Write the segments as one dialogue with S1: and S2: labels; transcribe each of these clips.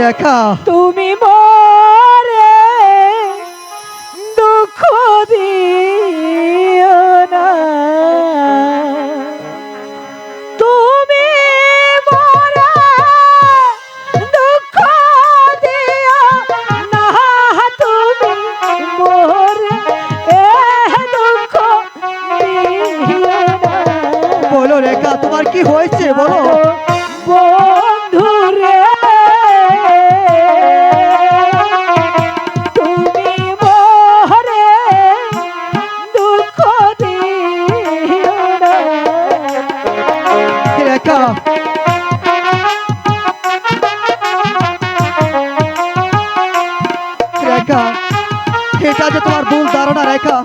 S1: রেখা।
S2: তুমি মরে দুঃখ দিও না। তুমি মরে দুঃখ দিও না। তুমি মরে এ দুঃখ দিও না।
S1: বলো রেখা তোমার কি হয়েছে? বলো। রেখা। এটা যে তোমার ভুল ধারণা রেখা।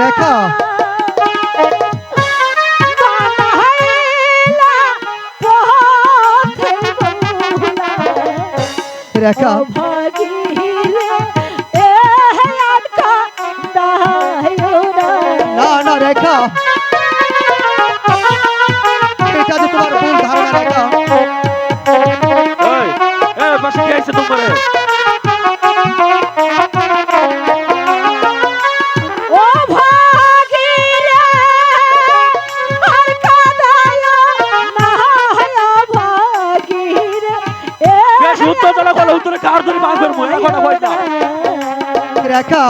S1: রেখা। রেখা। রেখা। এটা যে তোমার ভুল ধারণা রেখা।
S3: পাশে কি আইছে তোমারে?
S1: রেখা।